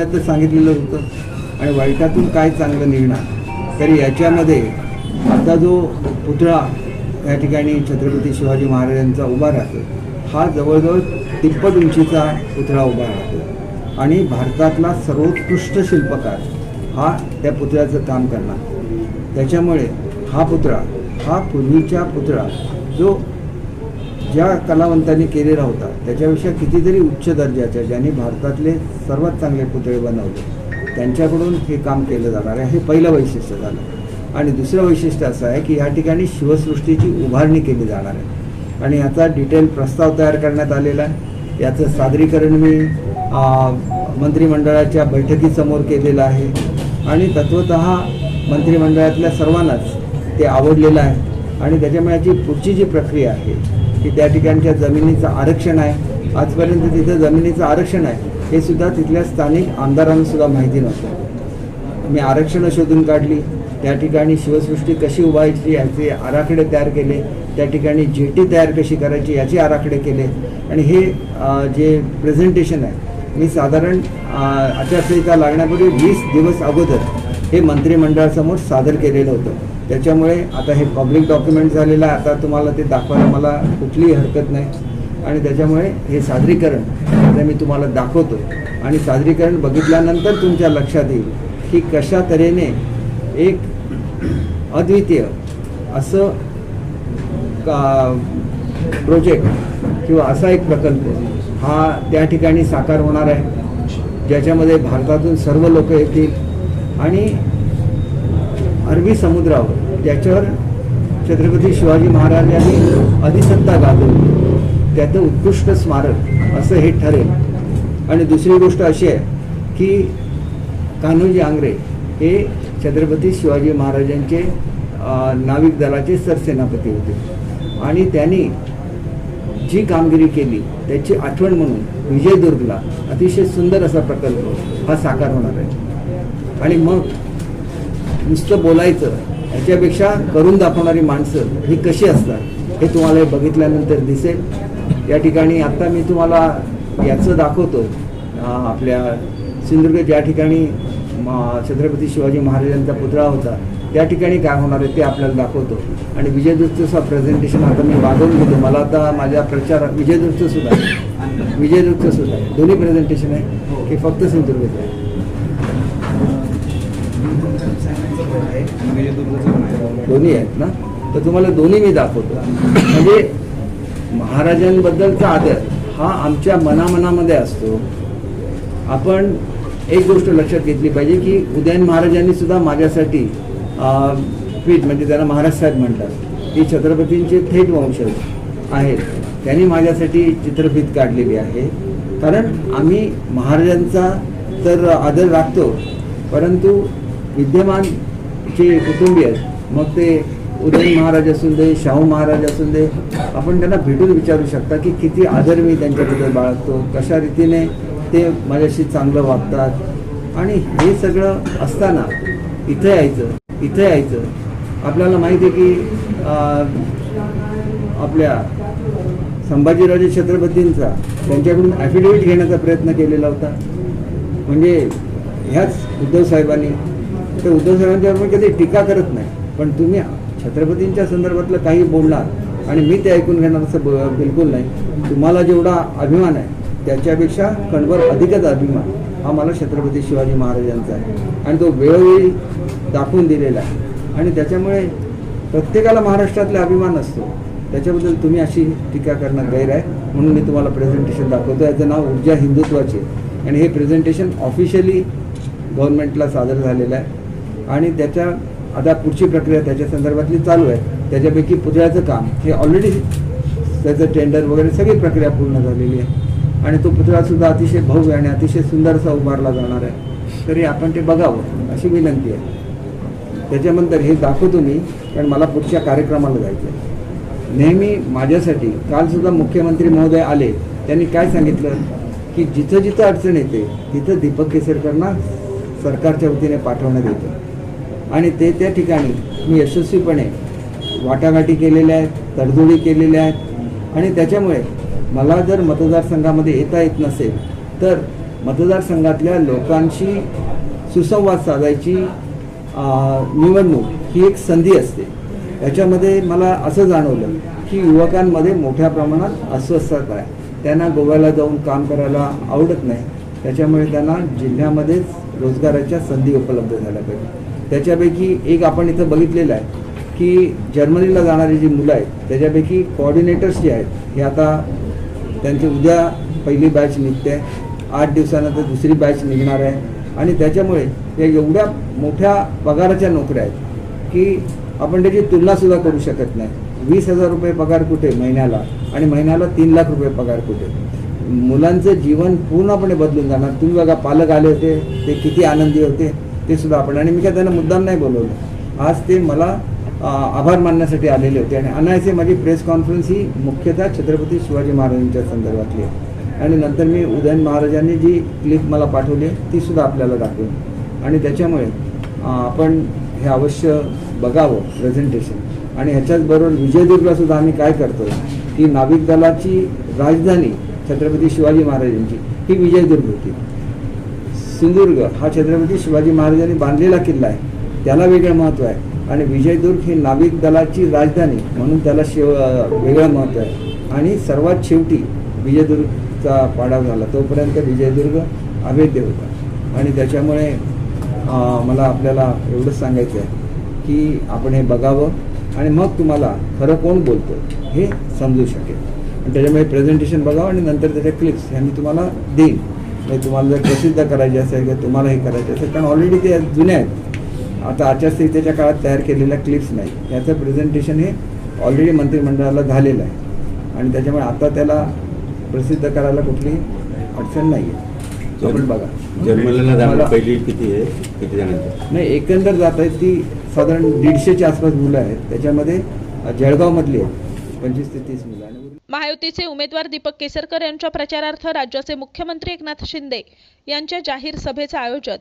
असल्याचं सांगितलेलं होतं. आणि वाईटातून काय चांगलं निघणार? तरी याच्यामध्ये आता जो पुतळा या ठिकाणी छत्रपती शिवाजी महाराजांचा उभा राहतो हा जवळजवळ तिप्पट उंचीचा पुतळा उभा राहतो. आणि भारतातला सर्वोत्कृष्ट शिल्पकार हा त्या पुतळ्याचं काम करणार. त्याच्यामुळे हा पुतळा हा पूर्वीच्या पुतळा जो ज्या कलावंतांनी केलेला होता त्याच्यापेक्षा कितीतरी उच्च दर्जाच्या ज्यांनी भारतातले सर्वात चांगले पुतळे बनवले त्यांच्याकडून हे काम केलं जाणार आहे. हे पहिलं वैशिष्ट्य झालं. आणि दुसरं वैशिष्ट्य असं आहे की या ठिकाणी शिवसृष्टीची उभारणी केली जाणार आहे. आणि याचा डिटेल प्रस्ताव तयार करण्यात आलेला आहे. याचं सादरीकरण मी मंत्रिमंडळाच्या बैठकीसमोर केलेलं आहे. आणि तत्वत मंत्रिमंडळातल्या सर्वांनाच ते आवडलेलं आहे. आणि त्याच्यामुळे याची पुढची जी प्रक्रिया आहे की त्या ठिकाणच्या जमिनीचं आरक्षण आहे आजपर्यंत तिथं जमिनीचं आरक्षण आहे हे सुद्धा तिथल्या स्थानिक आमदारांना सुद्धा माहिती नव्हतं. मी आरक्षणं शोधून काढली. त्या ठिकाणी शिवसृष्टी कशी उभारायची याचे आराखडे तयार केले. त्या ठिकाणी जेटी तयार कशी करायची याचे आराखडे केले. आणि हे जे प्रेझेंटेशन आहे मी साधारण आचारसंहिता लागण्यापूर्वी वीस दिवस अगोदर हे मंत्रिमंडळासमोर सादर केलेलं होतं. त्याच्यामुळे आता हे पब्लिक डॉक्युमेंट झालेलं आहे. आता तुम्हाला ते दाखवायला मला कुठलीही हरकत नाही. आणि त्याच्यामुळे हे सादरीकरण आता मी तुम्हाला दाखवतो आणि सादरीकरण बघितल्यानंतर तुमच्या लक्षात येईल की कशा तऱ्हेने एक अद्वितीय असं का प्रोजेक्ट किंवा असा एक प्रकल्प हा त्या ठिकाणी साकार होणार आहे. ज्याच्यामध्ये भारतातून सर्व लोक येतील. आणि अरबी समुद्रावर ज्याच्यावर छत्रपती शिवाजी महाराजांनी अधिसत्ता गाजवली. त्याचं उत्कृष्ट स्मारक असं हे ठरेल. आणि दुसरी गोष्ट अशी आहे की कान्होजी आंग्रे हे छत्रपती शिवाजी महाराजांचे नाविक दलाचे सरसेनापती होते. आणि त्यांनी जी कामगिरी केली त्याची आठवण म्हणून विजयदुर्गला अतिशय सुंदर असा प्रकल्प हा साकार होणार आहे. आणि मग नुसतं बोलायचं याच्यापेक्षा करून दाखवणारी माणसं ही कशी असतात हे तुम्हाला हे बघितल्यानंतर दिसेल. या ठिकाणी आत्ता मी तुम्हाला याचं दाखवतो. आपल्या सिंधुदुर्ग ज्या ठिकाणी म- छत्रपती शिवाजी महाराजांचा पुतळा होता. त्या ठिकाणी काय होणार आहे ते आपल्याला दाखवतो. आणि विजयदूतचं प्रेझेंटेशन आता मी वाजवून घेतो. मला आता माझ्या प्रचार विजयदूतचं सुद्धा आहे. विजयदूतचं सुद्धा आहे. दोन्ही प्रेझेंटेशन आहे. की फक्त सिंधुदुर्गचं आहे. दोन्ही आहेत ना? तर तुम्हाला दोन्ही मी दाखवतो. म्हणजे महाराजांबद्दलचा आदर हा आमच्या मनामनामध्ये असतो. आपण एक गोष्ट लक्षात घेतली पाहिजे की उदयन महाराजांनी सुद्धा माझ्यासाठी पीठ म्हणजे त्यांना महाराज साहेब म्हणतात. की छत्रपतींचे थेट वंशज आहेत. त्यांनी माझ्यासाठी चित्रफीत काढलेली आहे. कारण आम्ही महाराजांचा तर आदर राखतो परंतु विद्यमान जे कुटुंबीय आहेत मग ते उदय महाराज असून दे शाहू महाराज असून दे आपण त्यांना भेटून विचारू शकता की किती आदर मी त्यांच्याबद्दल बाळगतो कशा रीतीने ते माझ्याशी चांगलं वागतात. आणि हे सगळं असताना इथं यायचं इथं यायचं. आपल्याला माहिती आहे की आपल्या संभाजीराजे छत्रपतींचा त्यांच्याकडून ॲफिडेव्हिट घेण्याचा प्रयत्न केलेला होता. म्हणजे ह्याच उद्धव साहेबांनी तर उद्धव साहेबांच्यावर मी कधी टीका करत नाही. पण तुम्ही छत्रपतींच्या संदर्भातलं काही बोलणार आणि मी ते ऐकून घेणार असं ब- बिलकुल नाही. तुम्हाला जेवढा अभिमान आहे त्याच्यापेक्षा कणभर अधिकच अभिमान हा मला छत्रपती शिवाजी महाराजांचा आहे. आणि तो वेळोवेळी दाखवून दिलेला आहे. आणि त्याच्यामुळे प्रत्येकाला महाराष्ट्रातला अभिमान असतो. त्याच्याबद्दल तुम्ही अशी टीका करणं गैर आहे. म्हणून मी तुम्हाला प्रेझेंटेशन दाखवतो. याचं नाव ऊर्जा हिंदुत्वाचे आणि हे प्रेझेंटेशन ऑफिशियली गव्हर्नमेंटला सादर झालेलं आहे. आणि त्याच्या आता पुढची प्रक्रिया त्याच्या संदर्भातली चालू आहे. त्याच्यापैकी पुतळ्याचं काम हे ऑलरेडी त्याचं टेंडर वगैरे सगळी प्रक्रिया पूर्ण झालेली आहे. आणि तो पुतळासुद्धा अतिशय भव्य आणि अतिशय सुंदरसा उभारला जाणार आहे. तरी आपण ते बघावं अशी विनंती आहे. त्याच्यानंतर हे दाखवतो मी कारण मला पुढच्या कार्यक्रमाला जायचं आहे नेहमी माझ्यासाठी कालसुद्धा मुख्यमंत्री महोदय आले त्यांनी काय सांगितलं? की जिथं जिथं अडचण येते तिथं दीपक केसरकरांना सरकारच्या वतीने पाठवण्यात येतं. आणि ते त्या ठिकाणी मी यशस्वीपणे वाटाघाटी केलेल्या आहेत तडजोडी केलेल्या आहेत. आणि त्याच्यामुळे मला जर मतदारसंघामध्ये येता येत नसेल तर मतदारसंघातल्या लोकांशी सुसंवाद साधायची निवडणूक ही एक संधी असते. याच्यामध्ये मला असं जाणवलं की युवकांमध्ये मोठ्या प्रमाणात अस्वस्थता आहे. त्यांना गोव्याला जाऊन काम करायला आवडत नाही. त्याच्यामुळे त्यांना जिल्ह्यामध्येच रोजगाराच्या संधी उपलब्ध झाल्या पाहिजे त्याच्यापैकी एक आपण इथं बघितलेलं आहे की जर्मनीला जाणारी जी मुलं आहेत त्याच्यापैकी कॉर्डिनेटर्स जे आहेत हे आता त्यांची उद्या पहिली बॅच निघते. आठ दिवसानंतर दुसरी बॅच निघणार आहे. आणि त्याच्यामुळे या एवढ्या मोठ्या पगाराच्या नोकऱ्या आहेत की आपण त्याची तुलनासुद्धा करू शकत नाही. वीस हजार रुपये पगार कुठे महिन्याला? आणि महिन्याला तीन लाख रुपये पगार कुठे? मुलांचं जीवन पूर्णपणे बदलून जाणार. तुम्ही बघा पालक आले होते ते किती आनंदी होते. ते सुद्धा आपण. आणि मी काय त्यांना मुद्दाम नाही बोलवलं. आज ते मला आभार मानण्यासाठी आलेले होते. आणि अनायसे माझी प्रेस कॉन्फरन्स ही मुख्यतः छत्रपती शिवाजी महाराजांच्या संदर्भातली आहे. आणि नंतर मी उदयन महाराजांनी जी क्लिप मला पाठवली आहे, ती सुद्धा आपल्याला दाखवेन. आणि त्याच्यामुळे आपण हे अवश्य बघावं प्रेझेंटेशन आणि ह्याच्याचबरोबर विजयदुर्गला सुद्धा आम्ही काय करतोय की नाविक दलाची राजधानी छत्रपती शिवाजी महाराजांची ही विजयदुर्ग होती सिंधुदुर्ग हा छत्रपती शिवाजी महाराजांनी बांधलेला किल्ला आहे. त्याला वेगळं महत्त्व आहे. आणि विजयदुर्ग ही नाविक दलाची राजधानी म्हणून त्याला शिव वेगळं महत्त्व आहे. आणि सर्वात शेवटी विजयदुर्गचा पाडाव झाला. तोपर्यंत विजयदुर्ग अभेद्य होता. आणि त्याच्यामुळे मला आपल्याला एवढंच सांगायचं आहे की आपण हे बघावं आणि मग तुम्हाला खरं कोण बोलतो हे समजू शकेल. आणि त्याच्यामुळे प्रेझेंटेशन बघावं आणि नंतर त्याच्या क्लिप्स ह्या मी तुम्हाला देईन. म्हणजे तुम्हाला जर प्रसिद्ध करायचे असेल किंवा तुम्हाला हे करायचे असेल कारण ऑलरेडी ते जुने आहेत. आता आचारसंहितेच्या काळात तयार केलेल्या क्लिप्स नाही. याचं प्रेझेंटेशन हे ऑलरेडी मंत्रिमंडळाला झालेलं आहे. आणि त्याच्यामुळे आता त्याला प्रसिद्ध करायला कुठली अडचण नाही आहे बघा. जर्मनीला पहिली किती आहे? किती जणांची? नाही एकंदर जात आहेत ती साधारण दीडशेच्या आसपास मुलं आहेत. त्याच्यामध्ये जळगावमधली आहेत. पंचवीस ते तीस मुलं. आणि महायुतीचे उमेदवार दीपक केसरकर यांच्या प्रचारार्थ राज्याचे मुख्यमंत्री एकनाथ शिंदे यांच्या जाहीर सभेचं आयोजन